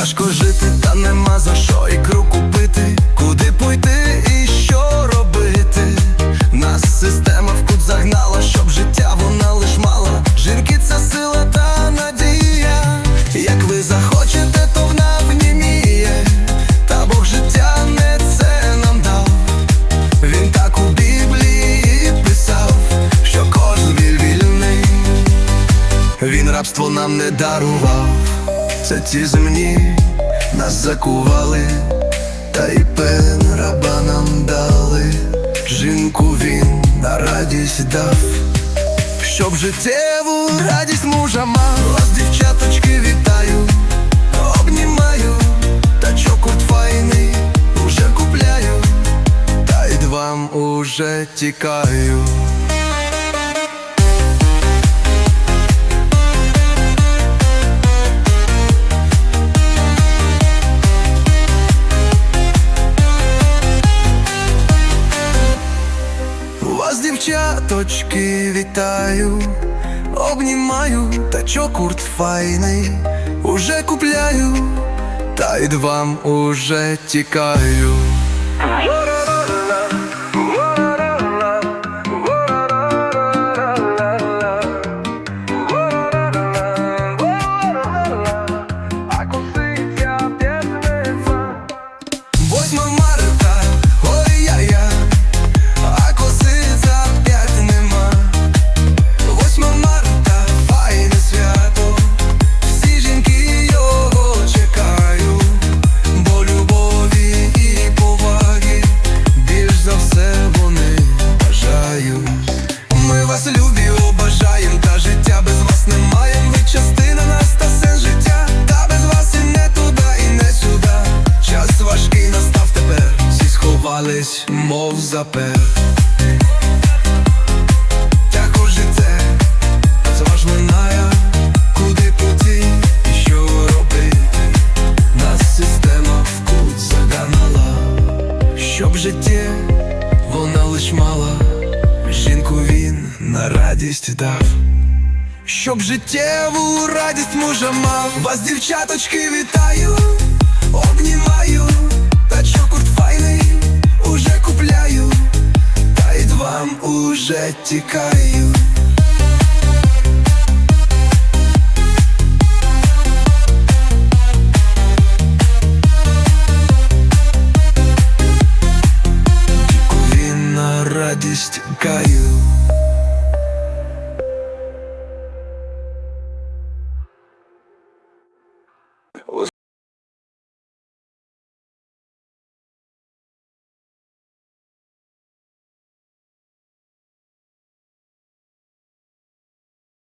Тяжко жити, та нема за що ікру купити, куди пойти і що робити. Нас система в кут загнала, щоб життя вона лиш мала. Жінки це сила та надія. Як ви захочете, то вона вніміє. Та Бог життя не це нам дав. Він так у Біблії писав, що кожен віль вільний. Він рабство нам не дарував, це ті земні нас закували, та й пен раба нам дали, жінку він на радість дав, щоб життєву радість мужа мав. Вас, дівчаточки, вітаю, обнімаю, та чокурт файний уже купляю, та й вам уже тікаю. Дівчаточки, вітаю, обнімаю, та чокурт файний, уже купляю, та й вам уже тікаю. В кут заганала, щоб життя вона лиш мала, жінку він на радість дав. Щоб життєву радість мужа мав, вас, дівчаточки, вітаю, вже тікаю. Радість каю